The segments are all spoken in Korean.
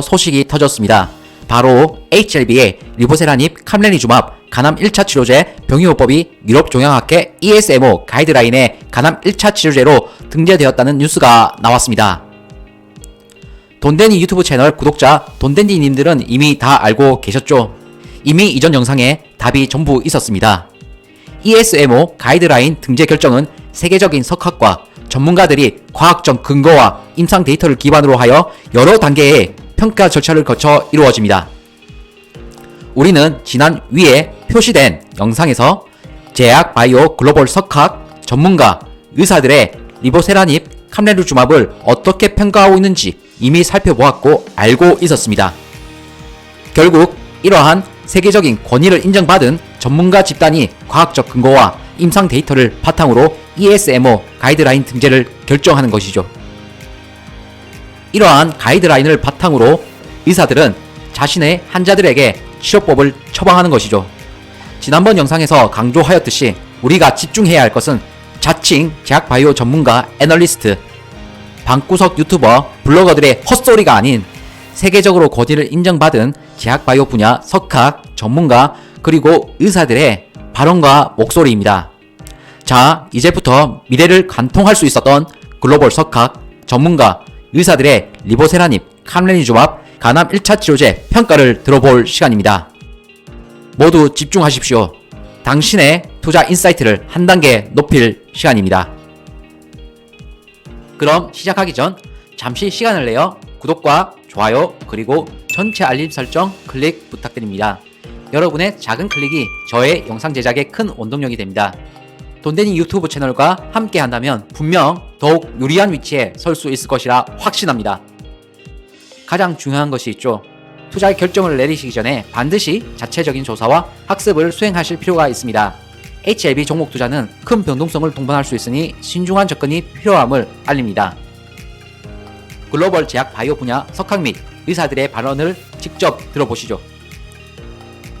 소식이 터졌습니다. 바로 HLB의 리보세라닙 캄레니주맙 간암 1차 치료제 병의호법이 유럽 종양학회 ESMO 가이드라인에 간암 1차 치료제로 등재되었다는 뉴스가 나왔습니다. 돈데니 유튜브 채널 구독자 돈데니님들은 이미 다 알고 계셨죠? 이미 이전 영상에 답이 전부 있었습니다. ESMO 가이드라인 등재 결정은 세계적인 석학과 전문가들이 과학적 근거와 임상 데이터를 기반으로 하여 여러 단계의 평가 절차를 거쳐 이루어집니다. 우리는 지난 위에 표시된 영상에서 제약 바이오 글로벌 석학 전문가 의사들의 리보세라닙 캄레루주맙을 어떻게 평가하고 있는지 이미 살펴보았고 알고 있었습니다. 결국 이러한 세계적인 권위를 인정받은 전문가 집단이 과학적 근거와 임상 데이터를 바탕으로 ESMO 가이드라인 등재를 결정하는 것이죠. 이러한 가이드라인을 바탕으로 의사들은 자신의 환자들에게 치료법을 처방하는 것이죠. 지난번 영상에서 강조하였듯이 우리가 집중해야 할 것은 자칭 제약 바이오 전문가 애널리스트, 방구석 유튜버, 블로거들의 헛소리가 아닌 세계적으로 권위를 인정받은 제약 바이오 분야 석학, 전문가, 그리고 의사들의 발언과 목소리입니다. 자, 이제부터 미래를 관통할 수 있었던 글로벌 석학, 전문가, 의사들의 리보세라닙, 캄레니주맙, 간암 1차 치료제 평가를 들어볼 시간입니다. 모두 집중하십시오. 당신의 투자 인사이트를 한 단계 높일 시간입니다. 그럼 시작하기 전 잠시 시간을 내어 구독과 좋아요 그리고 전체 알림 설정 클릭 부탁드립니다. 여러분의 작은 클릭이 저의 영상 제작에 큰 원동력이 됩니다. 돈데니 유튜브 채널과 함께 한다면 분명 더욱 유리한 위치에 설 수 있을 것이라 확신합니다. 가장 중요한 것이 있죠. 투자의 결정을 내리시기 전에 반드시 자체적인 조사와 학습을 수행하실 필요가 있습니다. HLB 종목 투자는 큰 변동성을 동반할 수 있으니 신중한 접근이 필요함을 알립니다. 글로벌 제약 바이오 분야 석학 및 의사들의 발언을 직접 들어보시죠.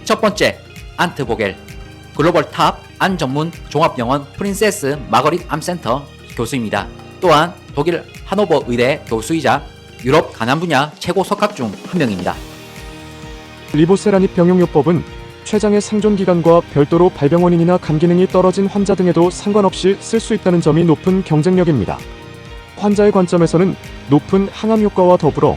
첫 번째, 안트보겔 글로벌 탑 안 전문 종합병원 프린세스 마거릿 암센터 교수입니다. 또한 독일 하노버 의대 교수이자 유럽 간암 분야 최고 석학 중 한 명입니다. 리보세라닙 병용요법은 췌장의 생존 기간과 별도로 발병 원인이나 간 기능이 떨어진 환자 등에도 상관없이 쓸 수 있다는 점이 높은 경쟁력입니다. 환자의 관점에서는 높은 항암 효과와 더불어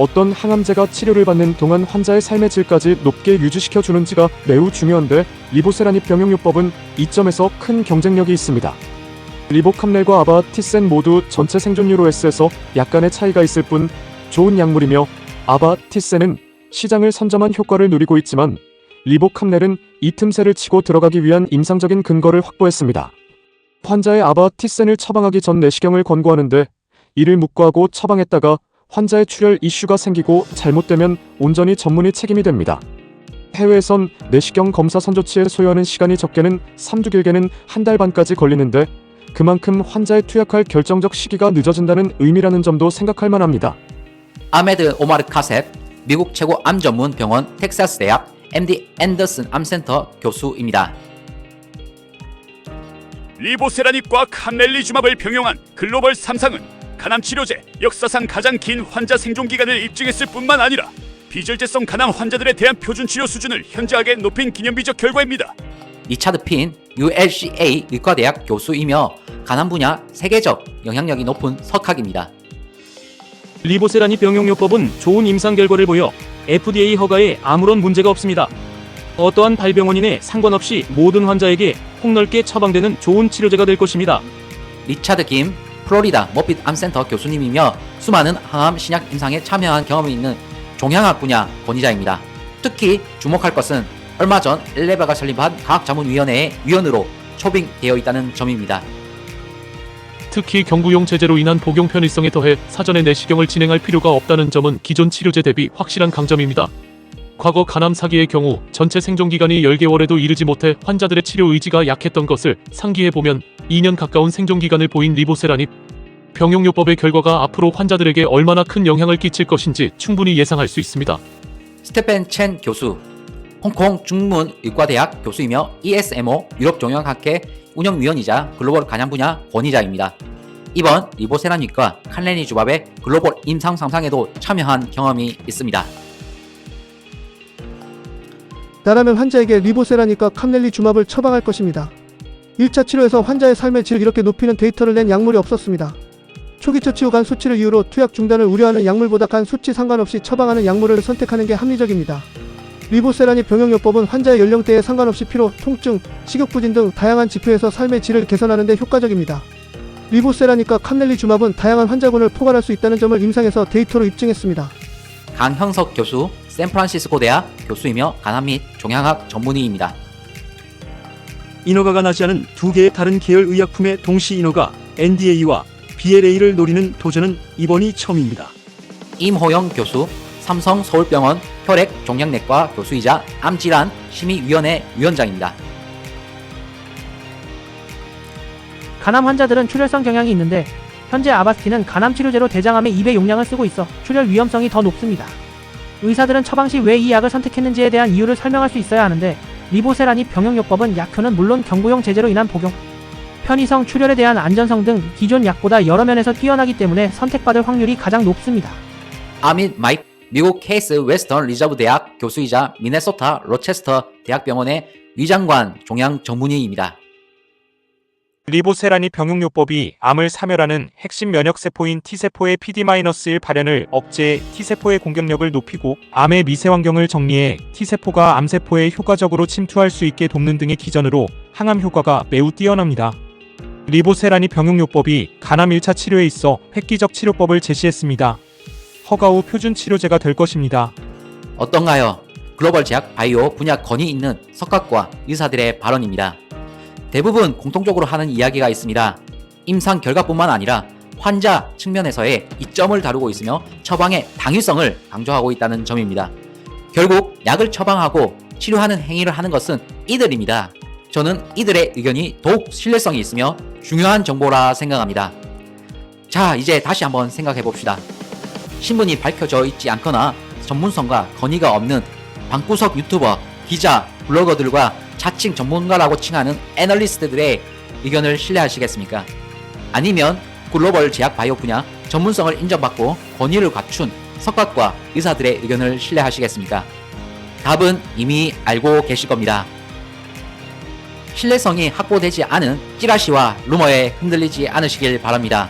어떤 항암제가 치료를 받는 동안 환자의 삶의 질까지 높게 유지시켜 주는지가 매우 중요한데 리보세라닙 병용요법은 이 점에서 큰 경쟁력이 있습니다. 리보캄넬과 아바티센 모두 전체 생존율 OS에서 약간의 차이가 있을 뿐 좋은 약물이며 아바티센은 시장을 선점한 효과를 누리고 있지만 리보캄넬은 이 틈새를 치고 들어가기 위한 임상적인 근거를 확보했습니다. 환자의 아바티센을 처방하기 전 내시경을 권고하는데 이를 묵과하고 처방했다가 환자의 출혈 이슈가 생기고 잘못되면 온전히 전문의 책임이 됩니다. 해외에선 내시경 검사 선조치에 소요하는 시간이 적게는 3주 길게는 한 달 반까지 걸리는데 그만큼 환자의 투약할 결정적 시기가 늦어진다는 의미라는 점도 생각할 만합니다. 아메드 오마르 카셉 미국 최고 암 전문 병원 텍사스 대학 MD 앤더슨 암센터 교수입니다. 리보세라닙과 캄렐리주맙을 병용한 글로벌 3상은 간암 치료제 역사상 가장 긴 환자 생존 기간을 입증했을 뿐만 아니라 비절제성 간암 환자들에 대한 표준 치료 수준을 현저하게 높인 기념비적 결과입니다. 리차드 핀 ULCA 의과대학 교수이며 간암 분야 세계적 영향력이 높은 석학입니다. 리보세라닙 병용요법은 좋은 임상 결과를 보여 FDA 허가에 아무런 문제가 없습니다. 어떠한 발병 원인에 상관없이 모든 환자에게 폭넓게 처방되는 좋은 치료제가 될 것입니다. 리차드 김 플로리다 머핏 암센터 교수님이며 수많은 항암 신약 임상에 참여한 경험이 있는 종양학 분야 권위자입니다. 특히 주목할 것은 얼마 전 엘레바가 설립한 과학자문위원회의 위원으로 초빙되어 있다는 점입니다. 특히 경구용 제재로 인한 복용 편의성에 더해 사전에 내시경을 진행할 필요가 없다는 점은 기존 치료제 대비 확실한 강점입니다. 과거 간암 사기의 경우 전체 생존 기간이 10개월에도 이르지 못해 환자들의 치료 의지가 약했던 것을 상기해 보면 2년 가까운 생존 기간을 보인 리보세라닙 병용요법의 결과가 앞으로 환자들에게 얼마나 큰 영향을 끼칠 것인지 충분히 예상할 수 있습니다. 스테펜 첸 교수, 홍콩 중문 의과대학 교수이며 ESMO 유럽종양학회 운영위원이자 글로벌 간암 분야 권위자입니다. 이번 리보세라닙과 칸레니 주밥의 글로벌 임상 상상에도 참여한 경험이 있습니다. 나라면 환자에게 리보세라니까 캄넬리 주맙을 처방할 것입니다. 1차 치료에서 환자의 삶의 질을 이렇게 높이는 데이터를 낸 약물이 없었습니다. 초기 처 치 후 간 수치를 이유로 투약 중단을 우려하는 약물보다 간 수치 상관없이 처방하는 약물을 선택하는 게 합리적입니다. 리보세라니 병용요법은 환자의 연령대에 상관없이 피로, 통증, 식욕부진 등 다양한 지표에서 삶의 질을 개선하는 데 효과적입니다. 리보세라니까 캄넬리 주맙은 다양한 환자군을 포괄할 수 있다는 점을 임상에서 데이터로 입증했습니다. 강형석 교수, 샌프란시스코 대학 교수이며 간암 및 종양학 전문의입니다. 인허가가 나지 않은 두 개의 다른 계열 의약품의 동시 인허가 NDA와 BLA를 노리는 도전은 이번이 처음입니다. 임호영 교수, 삼성 서울병원 혈액 종양내과 교수이자 암질환 심의위원회 위원장입니다. 간암 환자들은 출혈성 경향이 있는데 현재 아바스틴은 간암 치료제로 대장암의 2배 용량을 쓰고 있어 출혈 위험성이 더 높습니다. 의사들은 처방 시 왜 이 약을 선택했는지에 대한 이유를 설명할 수 있어야 하는데 리보세라니 병용요법은 약효는 물론 경구용 제재로 인한 복용, 편의성, 출혈에 대한 안전성 등 기존 약보다 여러 면에서 뛰어나기 때문에 선택받을 확률이 가장 높습니다. 아밋 마이크 미국 케이스 웨스턴 리저브 대학 교수이자 미네소타 로체스터 대학병원의 위장관 종양 전문의입니다. 리보세라니 병용요법이 암을 사멸하는 핵심 면역세포인 T세포의 PD-1 발현을 억제해 T세포의 공격력을 높이고 암의 미세 환경을 정리해 T세포가 암세포에 효과적으로 침투할 수 있게 돕는 등의 기전으로 항암 효과가 매우 뛰어납니다. 리보세라니 병용요법이 간암 1차 치료에 있어 획기적 치료법을 제시했습니다. 허가 후 표준 치료제가 될 것입니다. 어떤가요? 글로벌 제약 바이오 분야 건이 있는 석학과 의사들의 발언입니다. 대부분 공통적으로 하는 이야기가 있습니다. 임상 결과뿐만 아니라 환자 측면에서의 이점을 다루고 있으며 처방의 당위성을 강조하고 있다는 점입니다. 결국 약을 처방하고 치료하는 행위를 하는 것은 이들입니다. 저는 이들의 의견이 더욱 신뢰성이 있으며 중요한 정보라 생각합니다. 자, 이제 다시 한번 생각해 봅시다. 신분이 밝혀져 있지 않거나 전문성과 건의가 없는 방구석 유튜버, 기자, 블로거들과 자칭 전문가라고 칭하는 애널리스트들의 의견을 신뢰하시겠습니까? 아니면 글로벌 제약 바이오 분야 전문성을 인정받고 권위를 갖춘 석학과 의사들의 의견을 신뢰하시겠습니까? 답은 이미 알고 계실 겁니다. 신뢰성이 확보되지 않은 찌라시와 루머에 흔들리지 않으시길 바랍니다.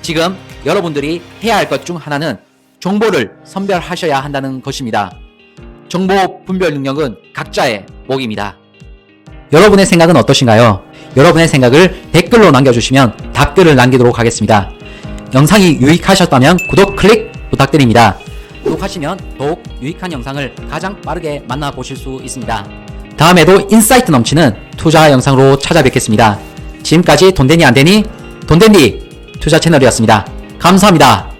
지금 여러분들이 해야 할 것 중 하나는 정보를 선별하셔야 한다는 것입니다. 정보 분별 능력은 각자의 몫입니다. 여러분의 생각은 어떠신가요? 여러분의 생각을 댓글로 남겨주시면 답글을 남기도록 하겠습니다. 영상이 유익하셨다면 구독 클릭 부탁드립니다. 구독하시면 더욱 유익한 영상을 가장 빠르게 만나보실 수 있습니다. 다음에도 인사이트 넘치는 투자 영상으로 찾아뵙겠습니다. 지금까지 돈데니 안데니 돈데니 투자 채널이었습니다. 감사합니다.